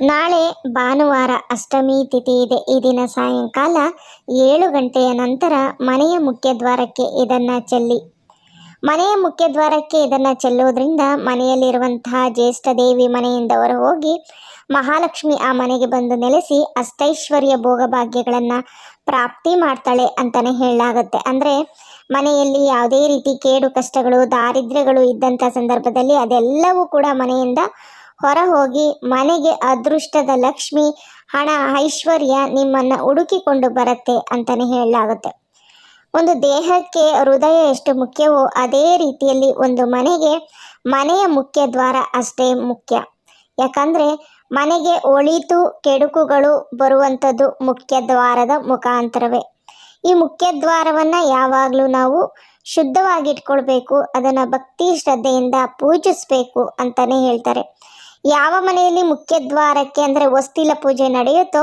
ನಾಳೆ ಭಾನುವಾರ ಅಷ್ಟಮಿ ತಿಥಿ ಇದೆ. ಈ ದಿನ ಸಾಯಂಕಾಲ ಏಳು ಗಂಟೆಯ ನಂತರ ಮನೆಯ ಮುಖ್ಯದ್ವಾರಕ್ಕೆ ಇದನ್ನು ಚೆಲ್ಲಿ. ಮನೆಯ ಮುಖ್ಯದ್ವಾರಕ್ಕೆ ಇದನ್ನು ಚೆಲ್ಲುವುದರಿಂದ ಮನೆಯಲ್ಲಿರುವಂತಹ ಜ್ಯೇಷ್ಠ ದೇವಿ ಮನೆಯಿಂದ ಹೊರ ಹೋಗಿ ಮಹಾಲಕ್ಷ್ಮಿ ಆ ಮನೆಗೆ ಬಂದು ನೆಲೆಸಿ ಅಷ್ಟೈಶ್ವರ್ಯ ಭೋಗಭಾಗ್ಯಗಳನ್ನು ಪ್ರಾಪ್ತಿ ಮಾಡ್ತಾಳೆ ಅಂತಲೇ ಹೇಳಲಾಗುತ್ತೆ. ಅಂದರೆ ಮನೆಯಲ್ಲಿ ಯಾವುದೇ ರೀತಿ ಕೇಡು ಕಷ್ಟಗಳು, ದಾರಿದ್ರ್ಯಗಳು ಇದ್ದಂಥ ಸಂದರ್ಭದಲ್ಲಿ ಅದೆಲ್ಲವೂ ಕೂಡ ಮನೆಯಿಂದ ಹೊರ ಹೋಗಿ ಮನೆಗೆ ಅದೃಷ್ಟದ ಲಕ್ಷ್ಮಿ, ಹಣ, ಐಶ್ವರ್ಯ ನಿಮ್ಮನ್ನು ಹುಡುಕಿಕೊಂಡು ಬರುತ್ತೆ ಅಂತಲೇ ಹೇಳಲಾಗುತ್ತೆ. ಒಂದು ದೇಹಕ್ಕೆ ಹೃದಯ ಎಷ್ಟು ಮುಖ್ಯವೋ ಅದೇ ರೀತಿಯಲ್ಲಿ ಒಂದು ಮನೆಗೆ ಮನೆಯ ಮುಖ್ಯ ದ್ವಾರ ಅಷ್ಟೇ ಮುಖ್ಯ. ಯಾಕಂದರೆ ಮನೆಗೆ ಒಳಿತು ಕೆಡುಕುಗಳು ಬರುವಂಥದ್ದು ಮುಖ್ಯ ದ್ವಾರದ ಮುಖಾಂತರವೇ. ಈ ಮುಖ್ಯ ದ್ವಾರವನ್ನು ಯಾವಾಗಲೂ ನಾವು ಶುದ್ಧವಾಗಿಟ್ಕೊಳ್ಬೇಕು, ಅದನ್ನು ಭಕ್ತಿ ಶ್ರದ್ಧೆಯಿಂದ ಪೂಜಿಸಬೇಕು ಅಂತಲೇ ಹೇಳ್ತಾರೆ. ಯಾವ ಮನೆಯಲ್ಲಿ ಮುಖ್ಯ ದ್ವಾರಕ್ಕೆ ಅಂದರೆ ವಸ್ತಿಲ ಪೂಜೆ ನಡೆಯುತ್ತೋ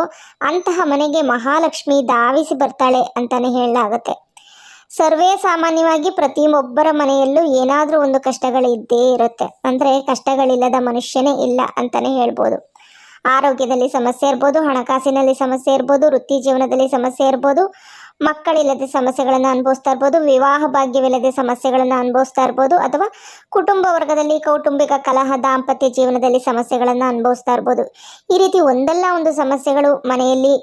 ಅಂತಹ ಮನೆಗೆ ಮಹಾಲಕ್ಷ್ಮಿ ಧಾವಿಸಿ ಬರ್ತಾಳೆ ಅಂತಲೇ ಹೇಳಲಾಗುತ್ತೆ. ಸರ್ವೇ ಸಾಮಾನ್ಯವಾಗಿ ಪ್ರತಿಯೊಬ್ಬರ ಮನೆಯಲ್ಲೂ ಏನಾದರೂ ಒಂದು ಕಷ್ಟಗಳು ಇದ್ದೇ ಇರುತ್ತೆ. ಅಂದರೆ ಕಷ್ಟಗಳಿಲ್ಲದ ಮನುಷ್ಯನೇ ಇಲ್ಲ ಅಂತಲೇ ಹೇಳ್ಬೋದು. ಆರೋಗ್ಯದಲ್ಲಿ ಸಮಸ್ಯೆ ಇರ್ಬೋದು, ಹಣಕಾಸಿನಲ್ಲಿ ಸಮಸ್ಯೆ ಇರ್ಬೋದು, ವೃತ್ತಿ ಜೀವನದಲ್ಲಿ ಸಮಸ್ಯೆ ಇರ್ಬೋದು ಮಕ್ಕಳಿಲ್ಲದೆ ಸಮಸ್ಯೆಗಳನ್ನು ಅನುಭವಿಸ್ತಾ ಇರ್ಬೋದು, ವಿವಾಹ ಭಾಗ್ಯವಿಲ್ಲದೆ ಸಮಸ್ಯೆಗಳನ್ನು ಅನುಭವಿಸ್ತಾ ಇರ್ಬೋದು, ಅಥವಾ ಕುಟುಂಬ ವರ್ಗದಲ್ಲಿ ಕೌಟುಂಬಿಕ ಕಲಹ, ದಾಂಪತ್ಯ ಜೀವನದಲ್ಲಿ ಸಮಸ್ಯೆಗಳನ್ನು ಅನುಭವಿಸ್ತಾ ಇರ್ಬೋದು. ಈ ರೀತಿ ಒಂದಲ್ಲ ಒಂದು ಸಮಸ್ಯೆಗಳು ಮನೆಯಲ್ಲಿ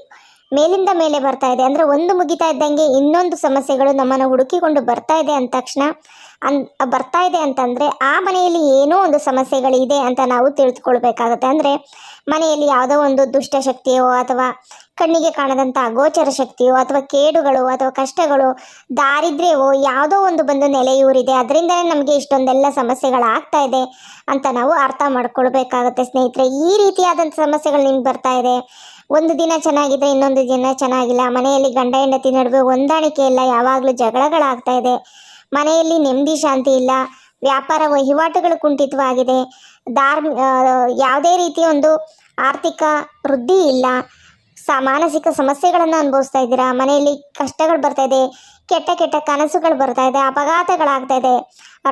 ಮೇಲಿಂದ ಮೇಲೆ ಬರ್ತಾ ಇದೆ. ಅಂದರೆ ಒಂದು ಮುಗಿತಾ ಇದ್ದಂಗೆ ಇನ್ನೊಂದು ಸಮಸ್ಯೆಗಳು ನಮ್ಮನ್ನು ಹುಡುಕಿಕೊಂಡು ಬರ್ತಾ ಇದೆ ಅಂದ ತಕ್ಷಣ, ಅನ್, ಬರ್ತಾ ಇದೆ ಅಂತಂದರೆ ಆ ಮನೆಯಲ್ಲಿ ಏನೋ ಒಂದು ಸಮಸ್ಯೆಗಳಿದೆ ಅಂತ ನಾವು ತಿಳಿದುಕೊಳ್ಬೇಕಾಗತ್ತೆ ಅಂದರೆ ಮನೆಯಲ್ಲಿ ಯಾವುದೋ ಒಂದು ದುಷ್ಟಶಕ್ತಿಯೋ ಅಥವಾ ಕಣ್ಣಿಗೆ ಕಾಣದಂಥ ಅಗೋಚರ ಶಕ್ತಿಯೋ ಅಥವಾ ಕೇಡುಗಳು ಅಥವಾ ಕಷ್ಟಗಳು ದಾರಿದ್ರ್ಯವೋ ಯಾವುದೋ ಒಂದು ಬಂದು ನೆಲೆಯೂರಿದೆ. ಅದರಿಂದಲೇ ನಮಗೆ ಇಷ್ಟೊಂದೆಲ್ಲ ಸಮಸ್ಯೆಗಳಾಗ್ತಾ ಇದೆ ಅಂತ ನಾವು ಅರ್ಥ ಮಾಡ್ಕೊಳ್ಬೇಕಾಗತ್ತೆ ಸ್ನೇಹಿತರೆ. ಈ ರೀತಿಯಾದಂಥ ಸಮಸ್ಯೆಗಳು ನಿಮ್ಗೆ ಬರ್ತಾ ಇದೆ. ಒಂದು ದಿನ ಚೆನ್ನಾಗಿದೆ, ಇನ್ನೊಂದು ದಿನ ಚೆನ್ನಾಗಿಲ್ಲ. ಮನೆಯಲ್ಲಿ ಗಂಡ ಹೆಂಡತಿ ನಡುವೆ ಹೊಂದಾಣಿಕೆ ಇಲ್ಲ, ಯಾವಾಗಲೂ ಜಗಳಗಳಾಗ್ತಾ ಇದೆ. ಮನೆಯಲ್ಲಿ ನೆಮ್ಮದಿ ಶಾಂತಿ ಇಲ್ಲ, ವ್ಯಾಪಾರ ವಹಿವಾಟುಗಳು ಕುಂಠಿತವಾಗಿದೆ. ಧಾರ್ಮಿ ಯಾವುದೇ ರೀತಿಯ ಒಂದು ಆರ್ಥಿಕ ವೃದ್ಧಿ ಇಲ್ಲ. ಸ, ಮಾನಸಿಕ ಸಮಸ್ಯೆಗಳನ್ನು ಅನುಭವಿಸ್ತಾ ಇದ್ದೀರಾ? ಮನೆಯಲ್ಲಿ ಕಷ್ಟಗಳು ಬರ್ತಾ ಇದೆ, ಕೆಟ್ಟ ಕೆಟ್ಟ ಕನಸುಗಳು ಬರ್ತಾ ಇದೆ, ಅಪಘಾತಗಳಾಗ್ತಾ ಇದೆ.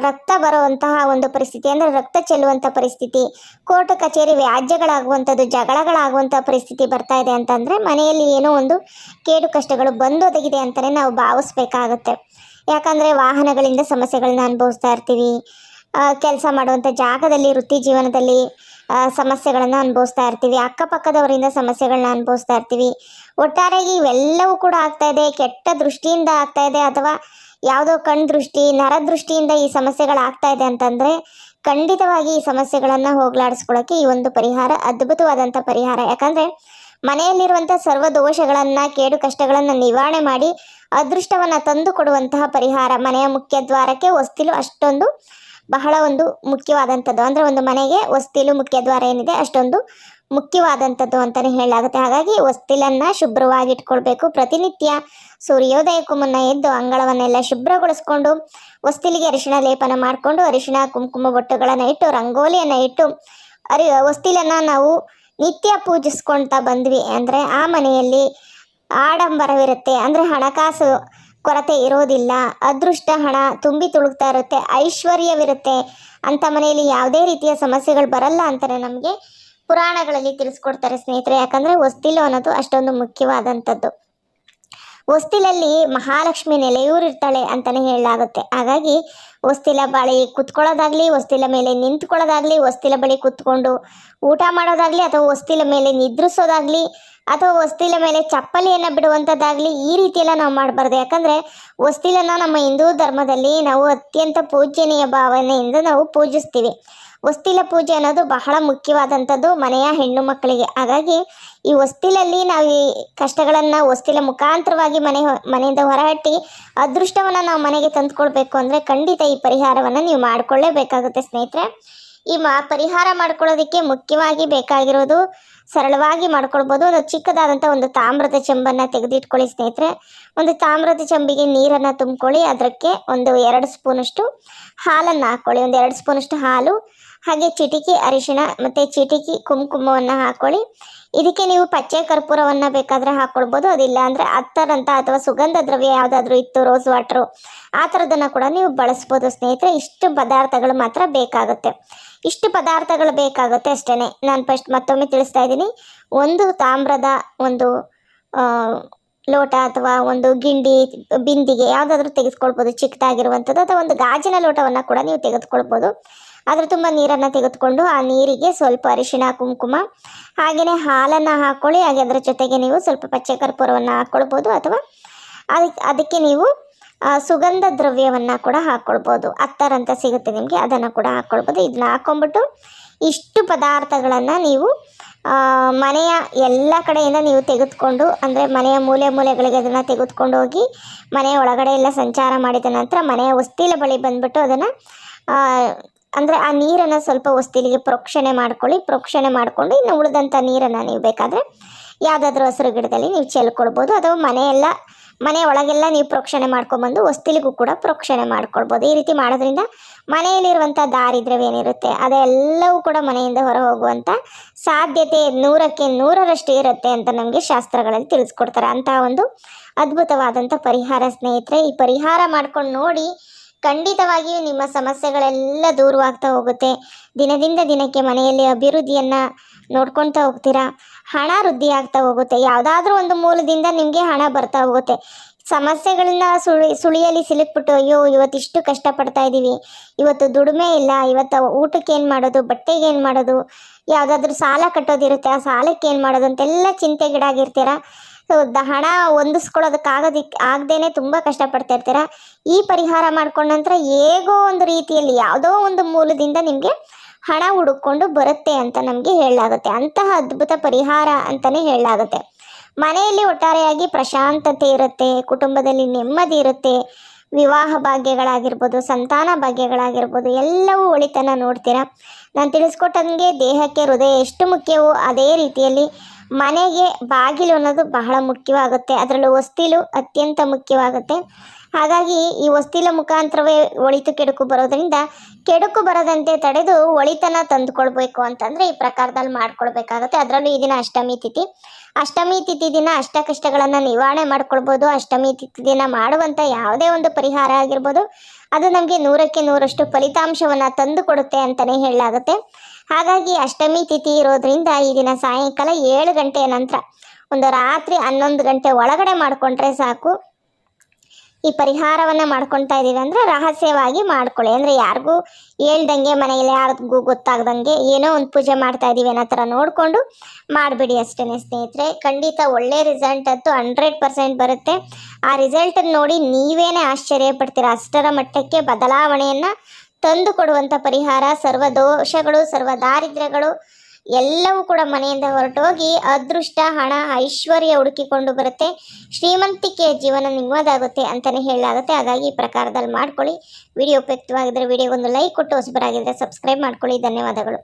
ರಕ್ತ ಬರುವಂತಹ ಒಂದು ಪರಿಸ್ಥಿತಿ ಅಂದರೆ ರಕ್ತ ಚೆಲ್ಲುವಂಥ ಪರಿಸ್ಥಿತಿ, ಕೋರ್ಟ್ ಕಚೇರಿ ವ್ಯಾಜ್ಯಗಳಾಗುವಂಥದ್ದು ಜಗಳಗಳಾಗುವಂಥ ಪರಿಸ್ಥಿತಿ ಬರ್ತಾ ಇದೆ ಅಂತಂದರೆ ಮನೆಯಲ್ಲಿ ಏನೋ ಒಂದು ಕೇಡು ಕಷ್ಟಗಳು ಬಂದೊದಗಿದೆ ಅಂತಲೇ ನಾವು ಭಾವಿಸ್ಬೇಕಾಗುತ್ತೆ. ಯಾಕಂದರೆ ವಾಹನಗಳಿಂದ ಸಮಸ್ಯೆಗಳನ್ನ ಅನುಭವಿಸ್ತಾ ಇರ್ತೀವಿ. ಕೆಲಸ ಮಾಡುವಂಥ ಜಾಗದಲ್ಲಿ, ವೃತ್ತಿ ಜೀವನದಲ್ಲಿ ಸಮಸ್ಯೆಗಳನ್ನು ಅನುಭವಿಸ್ತಾ ಇರ್ತೀವಿ. ಅಕ್ಕಪಕ್ಕದವರಿಂದ ಸಮಸ್ಯೆಗಳನ್ನ ಅನುಭವಿಸ್ತಾ ಇರ್ತೀವಿ. ಒಟ್ಟಾರೆಯಾಗಿ ಇವೆಲ್ಲವೂ ಕೂಡ ಆಗ್ತಾ ಇದೆ. ಕೆಟ್ಟ ದೃಷ್ಟಿಯಿಂದ ಆಗ್ತಾ ಇದೆ ಅಥವಾ ಯಾವುದೋ ಕಣ್ ದೃಷ್ಟಿ, ನರ ದೃಷ್ಟಿಯಿಂದ ಈ ಸಮಸ್ಯೆಗಳಾಗ್ತಾ ಇದೆ ಅಂತಂದರೆ ಖಂಡಿತವಾಗಿ ಈ ಸಮಸ್ಯೆಗಳನ್ನು ಹೋಗಲಾಡಿಸ್ಕೊಳ್ಳೋಕ್ಕೆ ಈ ಒಂದು ಪರಿಹಾರ ಅದ್ಭುತವಾದಂಥ ಪರಿಹಾರ. ಯಾಕಂದರೆ ಮನೆಯಲ್ಲಿರುವಂಥ ಸರ್ವ ದೋಷಗಳನ್ನು, ಕೇಡು ಕಷ್ಟಗಳನ್ನು ನಿವಾರಣೆ ಮಾಡಿ ಅದೃಷ್ಟವನ್ನು ತಂದು ಕೊಡುವಂತಹ ಪರಿಹಾರ. ಮನೆಯ ಮುಖ್ಯ ದ್ವಾರಕ್ಕೆ, ಹೊಸ್ತಿಲು ಅಷ್ಟೊಂದು ಬಹಳ ಒಂದು ಮುಖ್ಯವಾದಂಥದ್ದು. ಅಂದರೆ ಒಂದು ಮನೆಗೆ ಹೊಸ್ತಿಲು ಮುಖ್ಯ ದ್ವಾರ ಏನಿದೆ, ಅಷ್ಟೊಂದು ಮುಖ್ಯವಾದಂಥದ್ದು ಅಂತಲೇ ಹೇಳಲಾಗುತ್ತೆ. ಹಾಗಾಗಿ ಹೊಸ್ತಿಲನ್ನು ಶುಭ್ರವಾಗಿ ಇಟ್ಕೊಳ್ಬೇಕು ಪ್ರತಿನಿತ್ಯ ಸೂರ್ಯೋದಯಕ್ಕೂ ಮುನ್ನ ಎದ್ದು ಅಂಗಳವನ್ನೆಲ್ಲ ಶುಭ್ರಗೊಳಿಸ್ಕೊಂಡು ಹೊಸ್ತಿಲಿಗೆ ಅರಿಶಿಣ ಲೇಪನ ಮಾಡಿಕೊಂಡು, ಅರಿಶಿಣ, ಕುಂಕುಮ ಬೊಟ್ಟುಗಳನ್ನು ಇಟ್ಟು, ರಂಗೋಲಿಯನ್ನು ಇಟ್ಟು, ಅರಿ ಹೊಸ್ತಿಲನ್ನು ನಾವು ನಿತ್ಯ ಪೂಜಿಸ್ಕೊಳ್ತಾ ಬಂದ್ವಿ. ಅಂದರೆ ಆ ಮನೆಯಲ್ಲಿ ಆಡಂಬರವಿರುತ್ತೆ. ಅಂದರೆ ಹಣಕಾಸು ಕೊರತೆ ಇರೋದಿಲ್ಲ. ಅದೃಷ್ಟ ಹಣ ತುಂಬಿ ತುಳುಕ್ತಾ ಇರುತ್ತೆ, ಐಶ್ವರ್ಯವಿರುತ್ತೆ. ಅಂಥ ಮನೆಯಲ್ಲಿ ಯಾವುದೇ ರೀತಿಯ ಸಮಸ್ಯೆಗಳು ಬರಲ್ಲ ಅಂತಾರೆ ನಮಗೆ ಪುರಾಣಗಳಲ್ಲಿ ತಿಳಿಸ್ಕೊಡ್ತಾರೆ ಸ್ನೇಹಿತರೆ. ಯಾಕಂದರೆ ಹೊಸ್ತಿಲು ಅನ್ನೋದು ಅಷ್ಟೊಂದು ಮುಖ್ಯವಾದಂಥದ್ದು. ಹೊಸ್ತಿಲಲ್ಲಿ ಮಹಾಲಕ್ಷ್ಮಿ ನೆಲೆಯೂರಿರ್ತಾಳೆ ಅಂತಲೇ ಹೇಳಲಾಗುತ್ತೆ. ಹಾಗಾಗಿ ಹೊಸ್ತಿಲ ಬಳಿ ಕುತ್ಕೊಳ್ಳೋದಾಗಲಿ, ಹೊಸ್ತಿಲ ಮೇಲೆ ನಿಂತ್ಕೊಳ್ಳೋದಾಗಲಿ, ಹೊಸ್ತಿಲ ಬಳಿ ಕುತ್ಕೊಂಡು ಊಟ ಮಾಡೋದಾಗಲಿ ಅಥವಾ ಹೊಸ್ತಿಲ ಮೇಲೆ ನಿದ್ರಿಸೋದಾಗಲಿ ಅಥವಾ ಹೊಸ್ತಿಲ ಮೇಲೆ ಚಪ್ಪಲಿಯನ್ನು ಬಿಡುವಂಥದ್ದಾಗಲಿ ಈ ರೀತಿಯೆಲ್ಲ ನಾವು ಮಾಡಬಾರ್ದು. ಯಾಕಂದರೆ ಹೊಸ್ತಿಲನ್ನು ನಮ್ಮ ಹಿಂದೂ ಧರ್ಮದಲ್ಲಿ ನಾವು ಅತ್ಯಂತ ಪೂಜನೀಯ ಭಾವನೆಯಿಂದ ನಾವು ಪೂಜಿಸ್ತೀವಿ. ಹೊಸ್ತಿಲ ಪೂಜೆ ಅನ್ನೋದು ಬಹಳ ಮುಖ್ಯವಾದಂಥದ್ದು ಮನೆಯ ಹೆಣ್ಣು ಮಕ್ಕಳಿಗೆ. ಹಾಗಾಗಿ ಈ ಹೊಸ್ತಿಲಲ್ಲಿ ನಾವು ಈ ಕಷ್ಟಗಳನ್ನು ಹೊಸ್ತಿಲ ಮುಖಾಂತರವಾಗಿ ಮನೆ ಮನೆಯಿಂದ ಹೊರಹಟ್ಟಿ ಅದೃಷ್ಟವನ್ನು ನಾವು ಮನೆಗೆ ತಂದುಕೊಡ್ಬೇಕು ಅಂದರೆ ಖಂಡಿತ ಈ ಪರಿಹಾರವನ್ನು ನೀವು ಮಾಡಿಕೊಳ್ಳೇಬೇಕಾಗುತ್ತೆ ಸ್ನೇಹಿತರೆ. ಈ ಮಾ, ಪರಿಹಾರ ಮಾಡ್ಕೊಳ್ಳೋದಕ್ಕೆ ಮುಖ್ಯವಾಗಿ ಬೇಕಾಗಿರೋದು ಸರಳವಾಗಿ ಮಾಡ್ಕೊಳ್ಬೋದು. ಒಂದು ಚಿಕ್ಕದಾದಂಥ ಒಂದು ತಾಮ್ರದ ಚೆಂಬನ್ನು ತೆಗೆದಿಟ್ಕೊಳ್ಳಿ ಸ್ನೇಹಿತರೆ. ಒಂದು ತಾಮ್ರದ ಚೆಂಬಿಗೆ ನೀರನ್ನು ತುಂಬ್ಕೊಳ್ಳಿ. ಅದಕ್ಕೆ ಒಂದು ಎರಡು ಸ್ಪೂನಷ್ಟು ಹಾಲನ್ನು ಹಾಕ್ಕೊಳ್ಳಿ ಒಂದು ಎರಡು ಸ್ಪೂನಷ್ಟು ಹಾಲು. ಹಾಗೆ ಚಿಟಿಕಿ ಅರಿಶಿಣ ಮತ್ತು ಚಿಟಿಕಿ ಕುಂಕುಮವನ್ನು ಹಾಕ್ಕೊಳ್ಳಿ ಇದಕ್ಕೆ ನೀವು ಪಚ್ಚೆ ಕರ್ಪೂರವನ್ನು ಬೇಕಾದರೆ ಹಾಕ್ಕೊಳ್ಬೋದು ಅದಿಲ್ಲ ಅಂದರೆ ಅತ್ತರಂತ ಅಥವಾ ಸುಗಂಧ ದ್ರವ್ಯ ಯಾವುದಾದ್ರೂ ಇತ್ತು ರೋಸ್ ವಾಟ್ರು ಆ ಥರದನ್ನು ಕೂಡ ನೀವು ಬಳಸ್ಬೋದು ಸ್ನೇಹಿತರೆ. ಇಷ್ಟು ಪದಾರ್ಥಗಳು ಮಾತ್ರ ಬೇಕಾಗುತ್ತೆ. ಇಷ್ಟು ಪದಾರ್ಥಗಳು ಬೇಕಾಗುತ್ತೆ ಅಷ್ಟೇ ನಾನು ಫಸ್ಟ್ ಮತ್ತೊಮ್ಮೆ ತಿಳಿಸ್ತಾ ಇದ್ದೀನಿ. ಒಂದು ತಾಮ್ರದ ಒಂದು ಲೋಟ ಅಥವಾ ಒಂದು ಗಿಂಡಿ, ಬಿಂದಿಗೆ ಯಾವುದಾದ್ರೂ ತೆಗೆದುಕೊಳ್ಬೋದು ಚಿಕ್ಕದಾಗಿರುವಂಥದ್ದು, ಅಥವಾ ಒಂದು ಗಾಜಿನ ಲೋಟವನ್ನು ಕೂಡ ನೀವು ತೆಗೆದುಕೊಳ್ಬೋದು. ಅದ್ರ ತುಂಬ ನೀರನ್ನು ತೆಗೆದುಕೊಂಡು ಆ ನೀರಿಗೆ ಸ್ವಲ್ಪ ಅರಿಶಿಣ, ಕುಂಕುಮ ಹಾಗೆಯೇ ಹಾಲನ್ನು ಹಾಕ್ಕೊಳ್ಳಿ ಹಾಗೆ ಅದರ ಜೊತೆಗೆ ನೀವು ಸ್ವಲ್ಪ ಪಚ್ಚೆ ಕರ್ಪೂರವನ್ನು ಹಾಕ್ಕೊಳ್ಬೋದು ಅಥವಾ ಅದಕ್ಕೆ ಅದಕ್ಕೆ ನೀವು ಸುಗಂಧ ದ್ರವ್ಯವನ್ನು ಕೂಡ ಹಾಕ್ಕೊಳ್ಬೋದು ಅತ್ತರ್ ಅಂತ ಸಿಗುತ್ತೆ ನಿಮಗೆ, ಅದನ್ನು ಕೂಡ ಹಾಕ್ಕೊಳ್ಬೋದು ಇದನ್ನ ಹಾಕ್ಕೊಂಬಿಟ್ಟು ಇಷ್ಟು ಪದಾರ್ಥಗಳನ್ನು ನೀವು ಮನೆಯ ಎಲ್ಲ ಕಡೆಯಿಂದ ನೀವು ತೆಗೆದುಕೊಂಡು, ಅಂದರೆ ಮನೆಯ ಮೂಲೆ ಮೂಲೆಗಳಿಗೆ ಅದನ್ನು ತೆಗೆದುಕೊಂಡು ಹೋಗಿ, ಮನೆಯ ಒಳಗಡೆ ಎಲ್ಲ ಸಂಚಾರ ಮಾಡಿದ ನಂತರ ಮನೆಯ ಹೊಸ್ತಿಲ ಬಳಿ ಬಂದ್ಬಿಟ್ಟು ಅದನ್ನು ಅಂದರೆ ಆ ನೀರನ್ನು ಸ್ವಲ್ಪ ಹೊಸ್ತಿಲಿಗೆ ಪ್ರೋಕ್ಷಣೆ ಮಾಡ್ಕೊಳ್ಳಿ, ಪ್ರೋಕ್ಷಣೆ ಮಾಡಿಕೊಂಡು ಇನ್ನು ಉಳಿದಂಥ ನೀರನ್ನು ನೀವು ಬೇಕಾದರೆ ಯಾವುದಾದ್ರೂ ಹಸಿರು ಗಿಡದಲ್ಲಿ ನೀವು ಚೆಲ್ಕೊಳ್ಬೋದು. ಅಥವಾ ಮನೆಯೆಲ್ಲ, ಮನೆ ಒಳಗೆಲ್ಲ ನೀವು ಪ್ರೋಕ್ಷಣೆ ಮಾಡ್ಕೊಂಬಂದು ವಸ್ತಿಲಿಗೂ ಕೂಡ ಪ್ರೋಕ್ಷಣೆ ಮಾಡ್ಕೊಳ್ಬೋದು. ಈ ರೀತಿ ಮಾಡೋದ್ರಿಂದ ಮನೆಯಲ್ಲಿರುವಂಥ ದಾರಿದ್ರ್ಯವೇನಿರುತ್ತೆ, ಅದೆಲ್ಲವೂ ಕೂಡ ಮನೆಯಿಂದ ಹೊರ ಹೋಗುವಂಥ ಸಾಧ್ಯತೆ ನೂರಕ್ಕೆ ನೂರರಷ್ಟು ಇರುತ್ತೆ ಅಂತ ನಮಗೆ ಶಾಸ್ತ್ರಗಳಲ್ಲಿ ತಿಳಿಸ್ಕೊಡ್ತಾರೆ. ಅಂತಹ ಒಂದು ಅದ್ಭುತವಾದಂಥ ಪರಿಹಾರ ಸ್ನೇಹಿತರೆ, ಈ ಪರಿಹಾರ ಮಾಡ್ಕೊಂಡು ನೋಡಿ ಖಂಡಿತವಾಗಿಯೂ ನಿಮ್ಮ ಸಮಸ್ಯೆಗಳೆಲ್ಲ ದೂರವಾಗ್ತಾ ಹೋಗುತ್ತೆ. ದಿನದಿಂದ ದಿನಕ್ಕೆ ಮನೆಯಲ್ಲಿ ಅಭಿವೃದ್ಧಿಯನ್ನು ನೋಡ್ಕೊಳ್ತಾ ಹೋಗ್ತೀರಾ? ಹಣ ವೃದ್ಧಿ ಆಗ್ತಾ ಹೋಗುತ್ತೆ. ಯಾವುದಾದ್ರೂ ಒಂದು ಮೂಲದಿಂದ ನಿಮಗೆ ಹಣ ಬರ್ತಾ ಹೋಗುತ್ತೆ. ಸಮಸ್ಯೆಗಳನ್ನ ಸುಳಿ, ಸುಳಿಯಲ್ಲಿ ಸಿಲುಕ್ಬಿಟ್ಟು, ಅಯ್ಯೋ, ಇವತ್ತಿಷ್ಟು ಕಷ್ಟಪಡ್ತಾ ಇದ್ದೀವಿ ಇವತ್ತು ದುಡಿಮೆ ಇಲ್ಲ. ಇವತ್ತು ಊಟಕ್ಕೆ ಏನು ಮಾಡೋದು? ಬಟ್ಟೆಗೆ ಏನು ಮಾಡೋದು? ಯಾವುದಾದ್ರೂ ಸಾಲ ಕಟ್ಟೋದಿರುತ್ತೆ. ಆ ಸಾಲಕ್ಕೆ ಏನು ಮಾಡೋದು? ಅಂತೆಲ್ಲ ಚಿಂತೆಗೀಡಾಗಿರ್ತೀರ? ಹಣ ಹೊಂದಿಸ್ಕೊಳ್ಳೋದಕ್ಕಾಗೋದಿಕ್ಕೆ ಆಗದೇನೆ ತುಂಬ ಕಷ್ಟಪಡ್ತಾ ಇರ್ತೀರ. ಈ ಪರಿಹಾರ ಮಾಡ್ಕೊಂಡ ನಂತರ ಹೇಗೋ ಒಂದು ರೀತಿಯಲ್ಲಿ ಯಾವುದೋ ಒಂದು ಮೂಲದಿಂದ ನಿಮಗೆ ಹಣ ಹುಡುಕೊಂಡು ಬರುತ್ತೆ ಅಂತ ನಮಗೆ ಹೇಳಲಾಗುತ್ತೆ. ಅಂತಹ ಅದ್ಭುತ ಪರಿಹಾರ ಅಂತಲೇ ಹೇಳಲಾಗುತ್ತೆ. ಮನೆಯಲ್ಲಿ ಒಟ್ಟಾರೆಯಾಗಿ ಪ್ರಶಾಂತತೆ ಇರುತ್ತೆ, ಕುಟುಂಬದಲ್ಲಿ ನೆಮ್ಮದಿ ಇರುತ್ತೆ, ವಿವಾಹ ಭಾಗ್ಯಗಳಾಗಿರ್ಬೋದು, ಸಂತಾನ ಭಾಗ್ಯಗಳಾಗಿರ್ಬೋದು, ಎಲ್ಲವೂ ಒಳಿತನ ನೋಡ್ತೀರಾ. ನಾನು ತಿಳಿಸ್ಕೊಟ್ಟಂಗೆ ದೇಹಕ್ಕೆ, ಹೃದಯ ಎಷ್ಟು ಮುಖ್ಯವೋ ಅದೇ ರೀತಿಯಲ್ಲಿ ಮನೆಗೆ ಬಾಗಿಲು ಅನ್ನೋದು ಬಹಳ ಮುಖ್ಯವಾಗುತ್ತೆ. ಅದರಲ್ಲೂ ಹೊಸ್ತಿಲು ಅತ್ಯಂತ ಮುಖ್ಯವಾಗುತ್ತೆ. ಹಾಗಾಗಿ ಈ ಹೊಸ್ತಿಲ ಮುಖಾಂತರವೇ ಒಳಿತು ಕೆಡುಕು ಬರೋದ್ರಿಂದ ಕೆಡುಕು ಬರದಂತೆ ತಡೆದು ಒಳಿತನ ತಂದುಕೊಳ್ಬೇಕು ಅಂತಂದರೆ ಈ ಪ್ರಕಾರದಲ್ಲಿ ಮಾಡ್ಕೊಳ್ಬೇಕಾಗುತ್ತೆ. ಅದರಲ್ಲೂ ಈ ದಿನ ಅಷ್ಟಮಿ ತಿಥಿ. ಅಷ್ಟಮಿ ತಿಥಿ ದಿನ ಅಷ್ಟ ಕಷ್ಟಗಳನ್ನು ನಿವಾರಣೆ ಮಾಡ್ಕೊಳ್ಬೋದು. ಅಷ್ಟಮಿ ತಿಥಿ ದಿನ ಮಾಡುವಂಥ ಯಾವುದೇ ಒಂದು ಪರಿಹಾರ ಆಗಿರ್ಬೋದು. ಅದು ನಮಗೆ ನೂರಕ್ಕೆ ನೂರಷ್ಟು ಫಲಿತಾಂಶವನ್ನು ತಂದು ಕೊಡುತ್ತೆ ಅಂತಲೇ ಹೇಳಲಾಗುತ್ತೆ. ಹಾಗಾಗಿ ಅಷ್ಟಮಿ ತಿಥಿ ಇರೋದ್ರಿಂದ ಈ ದಿನ ಸಾಯಂಕಾಲ ಏಳು ಗಂಟೆಯ ನಂತರ ಒಂದು ರಾತ್ರಿ ಹನ್ನೊಂದು ಗಂಟೆ ಒಳಗಡೆ ಮಾಡಿಕೊಂಡ್ರೆ ಸಾಕು. ಈ ಪರಿಹಾರವನ್ನು ಮಾಡ್ಕೊತಾ ಇದ್ದೀವಿ ಅಂದರೆ ರಹಸ್ಯವಾಗಿ ಮಾಡ್ಕೊಳ್ಳಿ. ಅಂದರೆ ಯಾರಿಗೂ ಹೇಳ್ದಂಗೆ ಮನೆಯಲ್ಲಿ ಯಾರಿಗೂ ಗೊತ್ತಾಗ್ದಂಗೆ ಏನೋ ಒಂದು ಪೂಜೆ ಮಾಡ್ತಾ ಇದ್ದೀವಿ ಅನ್ನೋ ಥರ ನೋಡಿಕೊಂಡು ಮಾಡಿಬಿಡಿ ಅಷ್ಟೇ ಸ್ನೇಹಿತರೆ. ಖಂಡಿತ ಒಳ್ಳೆ ರಿಸಲ್ಟ್ ಅಂತೂ ಹಂಡ್ರೆಡ್ ಪರ್ಸೆಂಟ್ ಬರುತ್ತೆ. ಆ ರಿಸಲ್ಟನ್ನು ನೋಡಿ ನೀವೇನೇ ಆಶ್ಚರ್ಯ ಪಡ್ತೀರ? ಅಷ್ಟರ ಮಟ್ಟಕ್ಕೆ ಬದಲಾವಣೆಯನ್ನು ತಂದು ಕೊಡುವಂಥ ಪರಿಹಾರ, ಸರ್ವ ದೋಷಗಳು, ಸರ್ವ ದಾರಿದ್ರ್ಯಗಳು ಎಲ್ಲವೂ ಕೂಡ ಮನೆಯಿಂದ ಹೊರಟೋಗಿ ಅದೃಷ್ಟ, ಹಣ, ಐಶ್ವರ್ಯ ಹುಡುಕಿಕೊಂಡು ಬರುತ್ತೆ. ಶ್ರೀಮಂತಿಕೆಯ ಜೀವನ ನಿಮ್ಮದಾಗುತ್ತೆ ಅಂತಲೇ ಹೇಳಲಾಗುತ್ತೆ. ಹಾಗಾಗಿ ಈ ಪ್ರಕಾರದಲ್ಲಿ ಮಾಡ್ಕೊಳ್ಳಿ. ವಿಡಿಯೋ ಉಪಯುಕ್ತವಾಗಿದ್ದರೆ ವಿಡಿಯೋಗೊಂದು ಲೈಕ್ ಕೊಟ್ಟು ಹೊಸಬರಾಗಿದ್ದರೆ ಸಬ್ಸ್ಕ್ರೈಬ್ ಮಾಡ್ಕೊಳ್ಳಿ. ಧನ್ಯವಾದಗಳು.